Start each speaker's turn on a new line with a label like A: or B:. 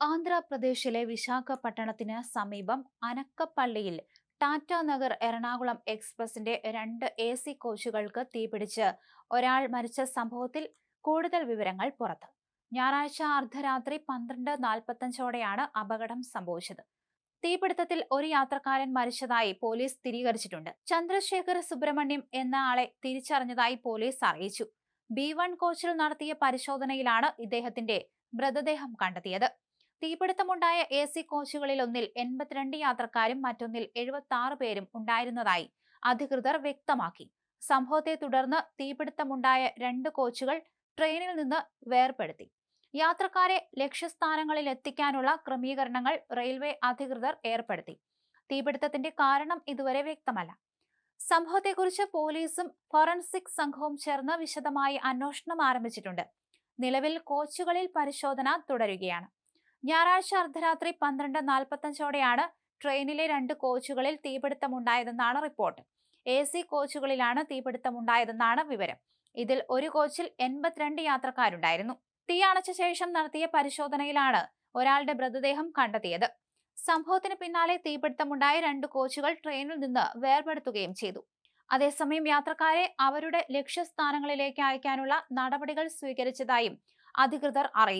A: ആന്ധ്രാപ്രദേശിലെ വിശാഖപട്ടണത്തിന് സമീപം അനക്കപ്പള്ളിയിൽ ടാറ്റ നഗർ എറണാകുളം എക്സ്പ്രസിന്റെ രണ്ട് എ സി കോച്ചുകൾക്ക് തീപിടിച്ച് ഒരാൾ മരിച്ച സംഭവത്തിൽ കൂടുതൽ വിവരങ്ങൾ പുറത്ത്. ഞായറാഴ്ച അർദ്ധരാത്രി പന്ത്രണ്ട് നാൽപ്പത്തഞ്ചോടെയാണ് അപകടം സംഭവിച്ചത്. തീപിടുത്തത്തിൽ ഒരു യാത്രക്കാരൻ മരിച്ചതായി പോലീസ് സ്ഥിരീകരിച്ചിട്ടുണ്ട്. ചന്ദ്രശേഖർ സുബ്രഹ്മണ്യം എന്ന ആളെ തിരിച്ചറിഞ്ഞതായി പോലീസ് അറിയിച്ചു. ബി വൺ കോച്ചിൽ നടത്തിയ പരിശോധനയിലാണ് ഇദ്ദേഹത്തിന്റെ മൃതദേഹം കണ്ടെത്തിയത്. തീപിടുത്തമുണ്ടായ എ സി കോച്ചുകളിൽ ഒന്നിൽ എൺപത്തിരണ്ട് യാത്രക്കാരും മറ്റൊന്നിൽ എഴുപത്തി ആറ് പേരും ഉണ്ടായിരുന്നതായി അധികൃതർ വ്യക്തമാക്കി. സംഭവത്തെ തുടർന്ന് തീപിടുത്തമുണ്ടായ രണ്ട് കോച്ചുകൾ ട്രെയിനിൽ നിന്ന് വേർപെടുത്തി. യാത്രക്കാരെ ലക്ഷ്യസ്ഥാനങ്ങളിൽ എത്തിക്കാനുള്ള ക്രമീകരണങ്ങൾ റെയിൽവേ അധികൃതർ ഏർപ്പെടുത്തി. തീപിടുത്തത്തിന്റെ കാരണം ഇതുവരെ വ്യക്തമല്ല. സംഭവത്തെക്കുറിച്ച് പോലീസും ഫോറൻസിക് സംഘവും ചേർന്ന് വിശദമായി അന്വേഷണം ആരംഭിച്ചിട്ടുണ്ട്. നിലവിൽ കോച്ചുകളിൽ പരിശോധന തുടരുകയാണ്. ഞായറാഴ്ച അർദ്ധരാത്രി പന്ത്രണ്ട് നാൽപ്പത്തഞ്ചോടെയാണ് ട്രെയിനിലെ രണ്ട് കോച്ചുകളിൽ തീപിടുത്തമുണ്ടായതെന്നാണ് റിപ്പോർട്ട്. എ സി കോച്ചുകളിലാണ് തീപിടുത്തമുണ്ടായതെന്നാണ് വിവരം. ഇതിൽ ഒരു കോച്ചിൽ എൺപത്തിരണ്ട് യാത്രക്കാരുണ്ടായിരുന്നു. തീ അണച്ച ശേഷം നടത്തിയ പരിശോധനയിലാണ് ഒരാളുടെ മൃതദേഹം കണ്ടെത്തിയത്. സംഭവത്തിന് പിന്നാലെ തീപിടുത്തമുണ്ടായ രണ്ട് കോച്ചുകൾ ട്രെയിനിൽ നിന്ന് വേർപെടുത്തുകയും ചെയ്തു. അതേസമയം യാത്രക്കാരെ അവരുടെ ലക്ഷ്യസ്ഥാനങ്ങളിലേക്ക് അയക്കാനുള്ള നടപടികൾ സ്വീകരിച്ചതായും അധികൃതർ അറിയിച്ചു.